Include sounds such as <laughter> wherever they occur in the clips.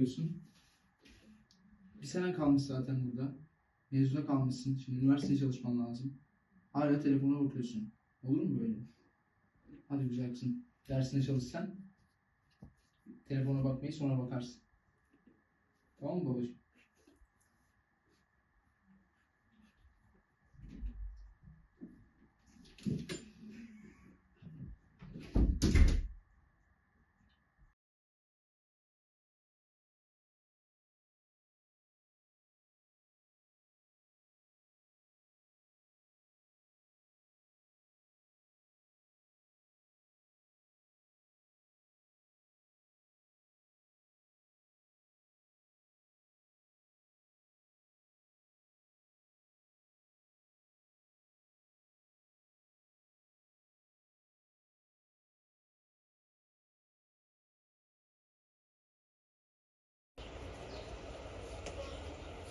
bakıyorsun? Bir sene kalmış zaten burada. Mezuna kalmışsın. Şimdi üniversiteye çalışman lazım. Hala telefona bakıyorsun. Olur mu böyle? Hadi güzel kızım. Dersine çalışsan telefona bakmayı sonra bakarsın. Tamam mı babacığım?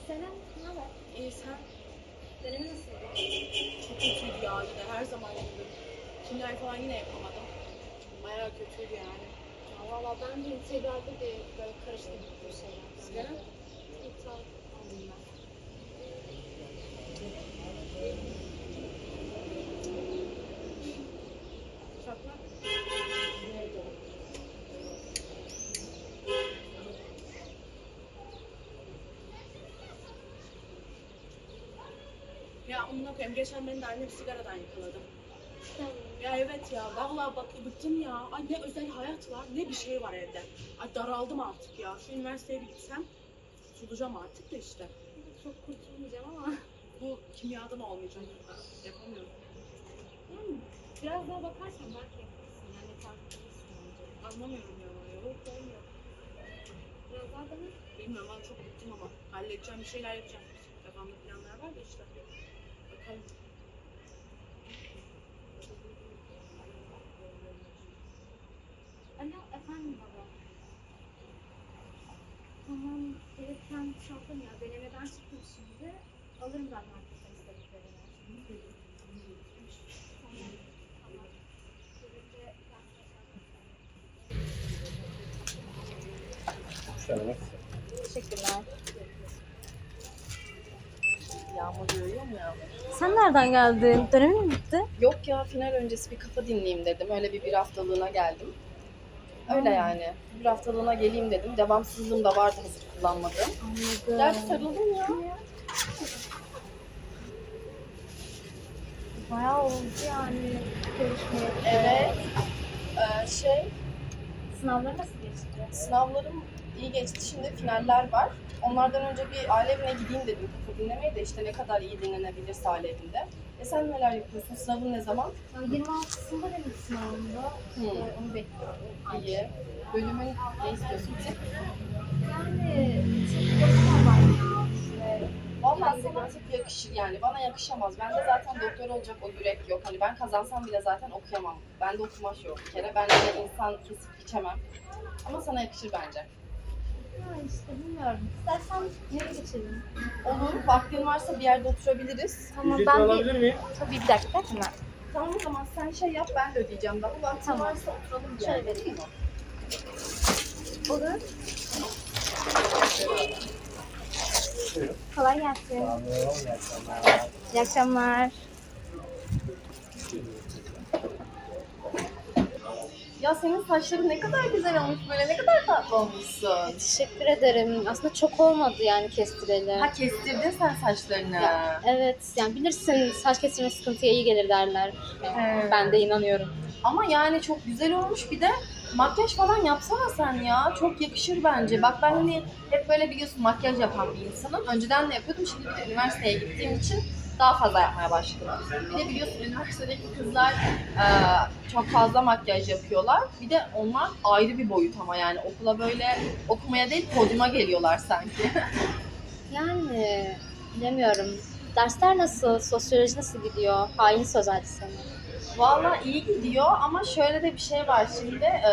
Selam, ne haber? İyi sen Deneme nasıldı? çok kötüydü ya yine her zaman gibi. Kimler falan yine yapamadım. Bayağı kötüydü yani. Ya valla ben de integralde de böyle karıştı bir şeyler. Sigara? İptal Ya amına koyayım geçen beni de annem sigaradan yakaladı. Ya evet ya vallahi bak bıktım ya. Ay ne özel hayat var ne bir şey var evde. Ay daraldım artık ya. Şu üniversiteye bir gitsem tutulacağım artık da işte. Çok kurtulmayacağım ama. Bu kimyada mı olmayacak? Yapamıyorum. Hmm, Biraz daha bakarsan belki yaparsın. Yani tartışırsın bence. Anlamıyorum ya. Yok olmuyor. Biraz daha dene. Bilmiyorum ben çok bıktım ama halledeceğim bir şeyler yapacağım. Kafamda planlar var da işte. Bakalım. Alo, efendim baba. Tamam, evet ben çaldım ya. Denemeden çıktım şimdi. Alırım ben marketten istediklerini. Tamam, tamam. Birlikte Teşekkürler. Yağmur yağıyor mu ya? Sen nereden geldin? Dönemin mi bitti? Yok ya final öncesi bir kafa dinleyeyim dedim. Öyle bir bir haftalığına geldim. Öyle yani. Bir haftalığına geleyim dedim. Devamsızlığım da vardı hazır kullanmadığım. Anladım. sarılın ya. Bayağı oldu yani görüşmeye. Evet. Ee, şey, Sınavlar nasıl geçti? sınavlarım iyi geçti. Şimdi finaller var. Onlardan önce bir aile evine gideyim dedim kafa dinlemeye de işte ne kadar iyi dinlenebilirse aile evinde. E sen neler yapıyorsun? Sınavın ne zaman? Ya 26'sında benim sınavımda. İşte onu bekliyorum. İyi. Bölümün ne istiyorsun? Tıp. Yani çok boşuna var Vallahi sana tıp yakışır yani bana yakışamaz. Bende zaten doktor olacak o yürek yok. Hani ben kazansam bile zaten okuyamam. Bende okumaş yok bir kere. Ben de insan kesip biçemem. Ama sana yakışır bence. Ya işte bilmiyorum. İstersen nereye geçelim? Olur. Vaktin varsa bir yerde oturabiliriz. Tamam Ücreti ben bir... alabilir miyim? Tabii bir dakika hemen. Tamam o zaman sen şey yap ben de ödeyeceğim. Daha vaktin Tamam. varsa oturalım bir Şöyle yerde. vereyim. Olur. Kolay gelsin. İyi akşamlar. Ya senin saçların ne kadar güzel olmuş böyle. Ne kadar tatlı olmuşsun. Teşekkür ederim. Aslında çok olmadı yani kestireli. Ha kestirdin sen saçlarını. Ya, Evet, yani bilirsin saç kestirme sıkıntıya iyi gelir derler. Yani. Ben de inanıyorum. Ama yani çok güzel olmuş bir de makyaj falan yapsana sen ya. Çok yakışır bence. Bak ben hani hep böyle biliyorsun makyaj yapan bir insanım. Önceden de yapıyordum. Şimdi bir de üniversiteye gittiğim için daha fazla yapmaya başladım. Bir de biliyorsun üniversitedeki kızlar e, çok fazla makyaj yapıyorlar. Bir de onlar ayrı bir boyut ama yani okula böyle okumaya değil podyuma geliyorlar sanki. <laughs> Yani bilemiyorum. Dersler nasıl? Sosyoloji nasıl gidiyor? Hain sözeldi sana. Valla iyi gidiyor ama şöyle de bir şey var şimdi e,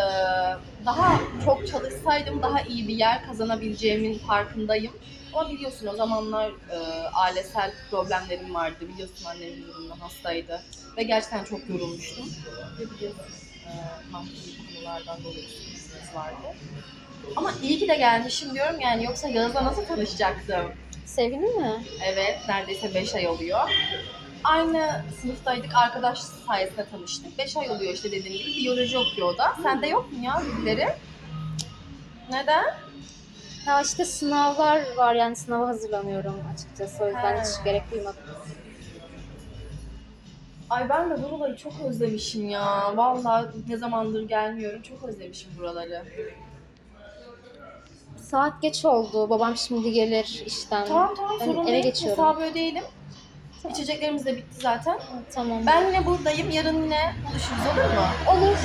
daha çok çalışsaydım daha iyi bir yer kazanabileceğimin farkındayım. Ama biliyorsun o zamanlar e, ailesel problemlerim vardı. Biliyorsun annem yüzünden hastaydı. Ve gerçekten çok yorulmuştum. Ve biliyorsun e, konulardan dolayı sıkıntımız vardı. Ama iyi ki de gelmişim diyorum yani yoksa Yağız'la nasıl tanışacaktım? Sevgilin mi? Evet, neredeyse 5 ay oluyor. Aynı sınıftaydık, arkadaş sayesinde tanıştık. 5 ay oluyor işte dediğim gibi. Biyoloji okuyor o da. Sende yok mu ya birileri? Neden? Ya işte sınavlar var yani sınava hazırlanıyorum açıkçası. O yüzden He. hiç gerek duymadım. Ay ben de buraları çok özlemişim ya. Vallahi ne zamandır gelmiyorum. Çok özlemişim buraları. Saat geç oldu. Babam şimdi gelir işten. Tamam tamam Ben sorun eve değil. geçiyorum. Hesabı ödeyelim. İçeceklerimiz de bitti zaten. Tamam. Ben yine buradayım. Yarın yine buluşuruz olur mu? Olur.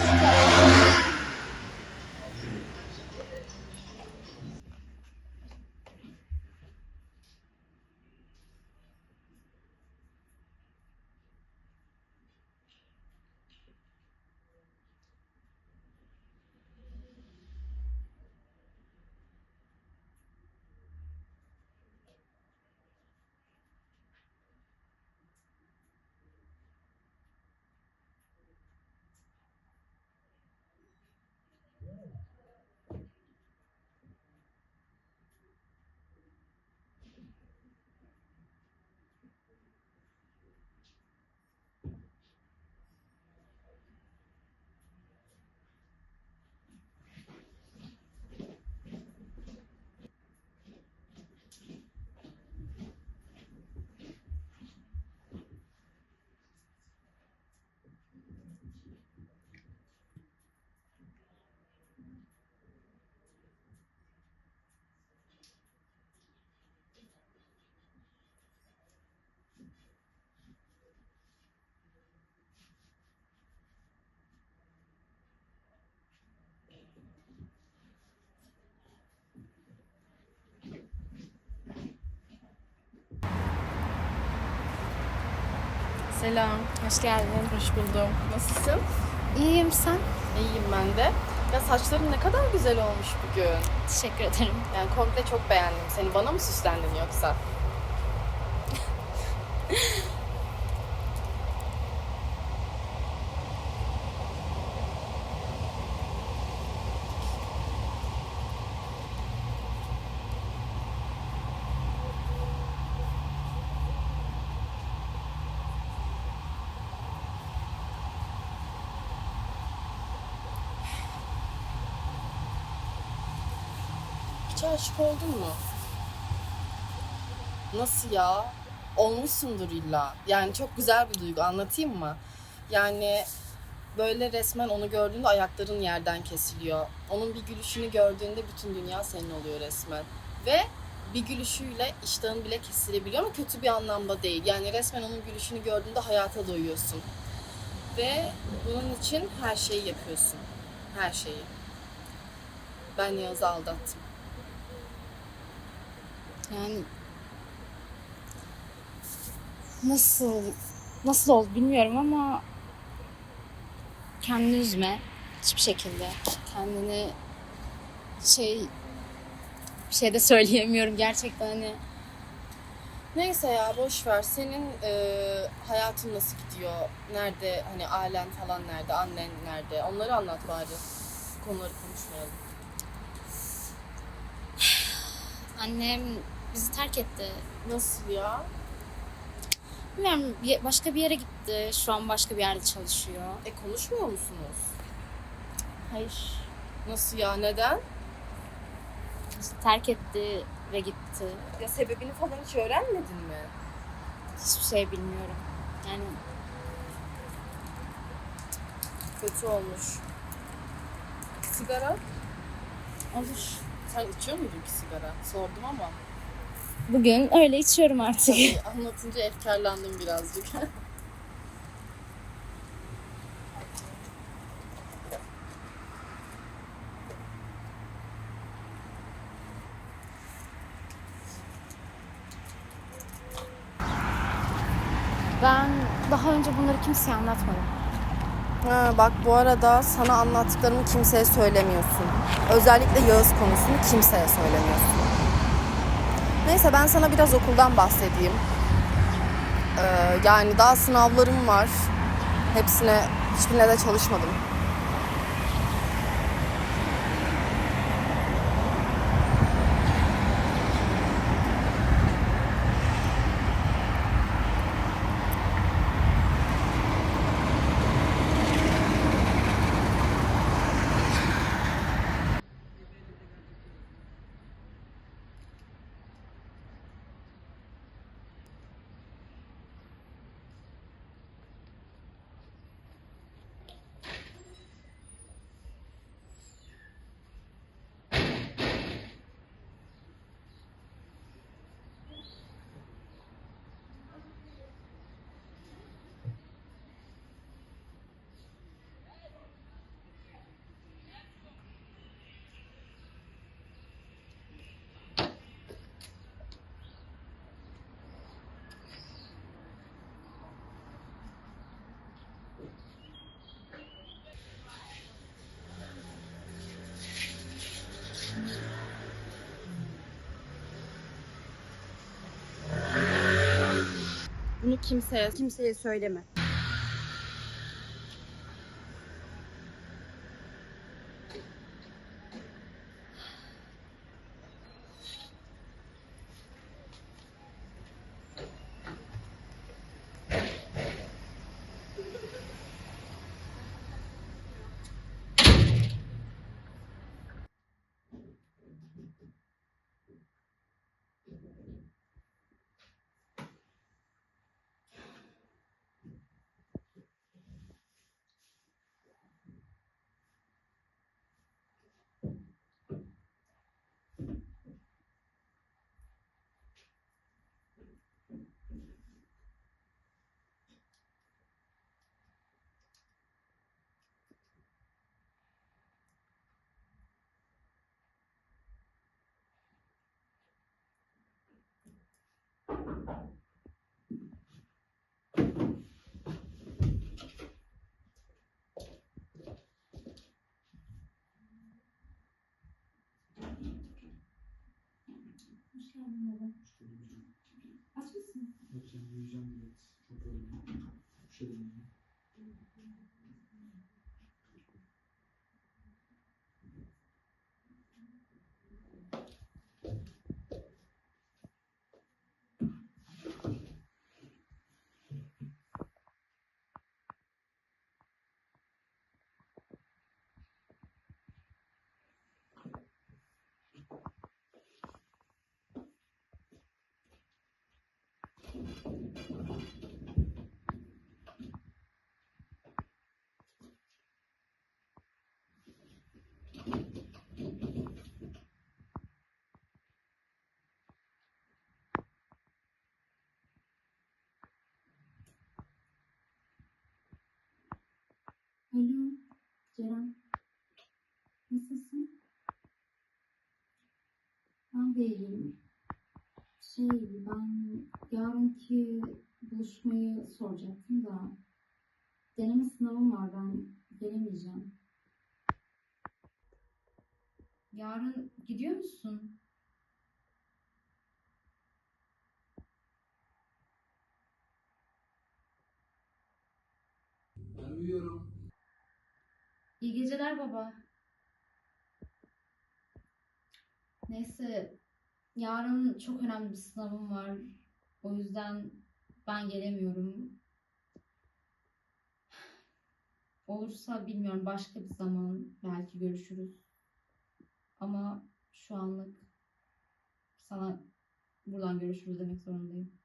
Selam. Hoş geldin. Hoş buldum. Nasılsın? İyiyim sen? İyiyim ben de. Ya saçların ne kadar güzel olmuş bugün. Teşekkür ederim. Yani komple çok beğendim. Seni bana mı süslendin yoksa? <laughs> Hiç aşık oldun mu? Nasıl ya? Olmuşsundur illa. Yani çok güzel bir duygu. Anlatayım mı? Yani böyle resmen onu gördüğünde ayakların yerden kesiliyor. Onun bir gülüşünü gördüğünde bütün dünya senin oluyor resmen. Ve bir gülüşüyle iştahın bile kesilebiliyor ama kötü bir anlamda değil. Yani resmen onun gülüşünü gördüğünde hayata doyuyorsun. Ve bunun için her şeyi yapıyorsun. Her şeyi. Ben Yağız'ı aldattım. Yani nasıl nasıl oldu bilmiyorum ama kendini üzme hiçbir şekilde. Kendini şey bir şey de söyleyemiyorum gerçekten hani Neyse ya boş ver. Senin e, hayatın nasıl gidiyor? Nerede hani ailen falan nerede? Annen nerede? Onları anlat bari. Bu Konuları konuşmayalım. <sighs> annem bizi terk etti. Nasıl ya? Bilmiyorum başka bir yere gitti. Şu an başka bir yerde çalışıyor. E konuşmuyor musunuz? Hayır. Nasıl ya? Neden? Bizi terk etti ve gitti. Ya sebebini falan hiç öğrenmedin mi? Hiçbir şey bilmiyorum. Yani Kötü olmuş. Sigara? olur. Sen içiyor muydun ki sigara? Sordum ama. Bugün öyle içiyorum artık. Anlatınca efkarlandım birazcık. Ben daha önce bunları kimseye anlatmadım. Ha, bak bu arada sana anlattıklarımı kimseye söylemiyorsun. Özellikle Yağız konusunu kimseye söylemiyorsun. Neyse ben sana biraz okuldan bahsedeyim. Ee, yani daha sınavlarım var. Hepsine, hiçbirine de çalışmadım. Kimseye, kimseye söyleme. Hoş geldin baba. Aç mısın? Yok yani uyuyacağım biraz. Çok öyle. Üşüdüm Alo Ceren. Nasılsın? Ben de iyiyim. Şey ben yarınki buluşmayı soracaktım da deneme sınavım var ben gelemeyeceğim. Yarın gidiyor musun? Ben uyuyorum. İyi geceler baba. Neyse, yarın çok önemli bir sınavım var. O yüzden ben gelemiyorum. Olursa bilmiyorum başka bir zaman belki görüşürüz. Ama şu anlık sana buradan görüşürüz demek zorundayım.